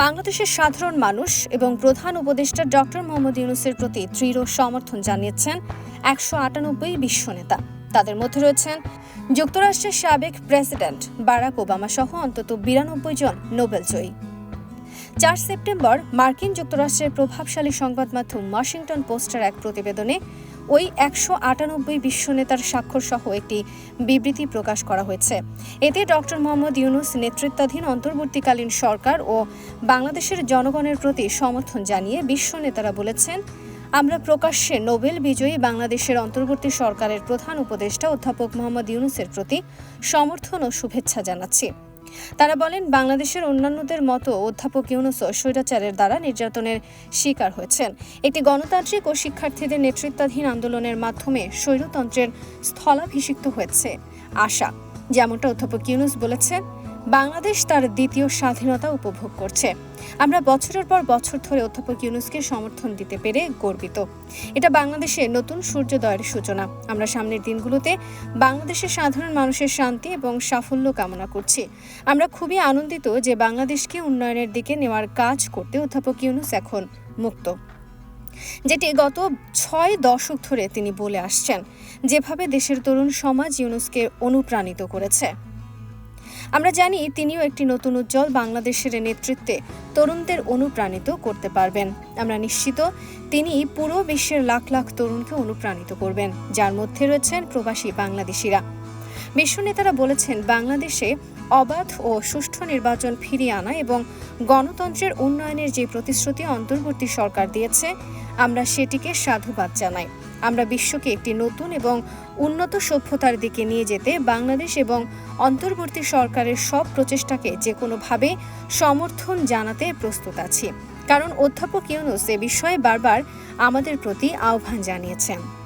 বাংলাদেশের সাধারণ মানুষ এবং প্রধান উপদেষ্টা ডক্টর মোহাম্মদ ইউনুসের প্রতি দৃঢ় সমর্থন জানিয়েছেন একশো আটানব্বই বিশ্ব নেতা। তাদের মধ্যে রয়েছেন যুক্তরাষ্ট্রের সাবেক প্রেসিডেন্ট বারাক ওবামা সহ অন্তত বিরানব্বই জন নোবেল জয়ী। চার সেপ্টেম্বর মার্কিন যুক্তরাষ্ট্রের প্রভাবশালী সংবাদ মাধ্যম ওয়াশিংটন পোস্টের এক প্রতিবেদনে ওই একশো আটানব্বই বিশ্ব নেতার স্বাক্ষর সহ একটি বিবৃতি প্রকাশ করা হয়েছে। এতে ডক্টর মোহাম্মদ ইউনুস নেতৃত্বাধীন অন্তর্বর্তীকালীন সরকার ও বাংলাদেশের জনগণের প্রতি সমর্থন জানিয়ে বিশ্ব নেতারা বলেছেন, আমরা প্রকাশ্যে নোবেল বিজয়ী বাংলাদেশের অন্তর্বর্তী সরকারের প্রধান উপদেষ্টা অধ্যাপক মোহাম্মদ ইউনুসের প্রতি সমর্থন ও শুভেচ্ছা জানাচ্ছি। তারা বলেন, বাংলাদেশের অন্যান্যদের মতো অধ্যাপক ইউনুসও স্বৈরাচারের দ্বারা নির্যাতনের শিকার হয়েছেন। একটি গণতান্ত্রিক ও শিক্ষার্থীদের নেতৃত্বাধীন আন্দোলনের মাধ্যমে স্বৈরতন্ত্রের স্থলাভিষিক্ত হয়েছে আশা। যেমনটা অধ্যাপক ইউনুস বলেছেন বাংলাদেশ তার দ্বিতীয় স্বাধীনতা উপভোগ করছে। আমরা বছরের পর বছর ধরে অধ্যাপক ইউনুসকে সমর্থন দিতে পেরে গর্বিত। এটা বাংলাদেশের নতুন সূর্যোদয়ের সূচনা। আমরা সামনের দিনগুলোতে বাংলাদেশের সাধারণ মানুষের শান্তি এবং সাফল্য কামনা করছি। আমরা খুবই আনন্দিত যে বাংলাদেশকে উন্নয়নের দিকে নেওয়ার কাজ করতে অধ্যাপক ইউনুস এখন মুক্ত। যেটি গত ছয় দশক ধরে তিনি বলে আসছেন। যেভাবে দেশের তরুণ সমাজ ইউনুসকে অনুপ্রাণিত করেছে। আমরা জানি তিনিও একটি নতুন উজ্জ্বল বাংলাদেশের নেতৃত্বে তরুণদের অনুপ্রাণিত করতে পারবেন। আমরা নিশ্চিত তিনি পুরো বিশ্বের লাখ লাখ তরুণকে অনুপ্রাণিত করবেন, যার মধ্যে রয়েছেন প্রবাসী বাংলাদেশিরা। বিশ্ব নেতারা বলেছেন, বাংলাদেশে অবাধ ও সুষ্ঠু নির্বাচন ফিরিয়ে আনা এবং গণতন্ত্রের উন্নয়নের যে প্রতিশ্রুতি অন্তর্বর্তী সরকার দিয়েছে, আমরা সেটিকে সাধুবাদ জানাই। আমরা বিশ্বকে একটি নতুন এবং উন্নত সভ্যতার দিকে নিয়ে যেতে বাংলাদেশ এবং অন্তর্বর্তী সরকারের সব প্রচেষ্টাকে যে কোনোভাবে সমর্থন জানাতে প্রস্তুত আছি। কারণ অধ্যাপক ইউনুস এ বিষয়ে বারবার আমাদের প্রতি আহ্বান জানিয়েছেন।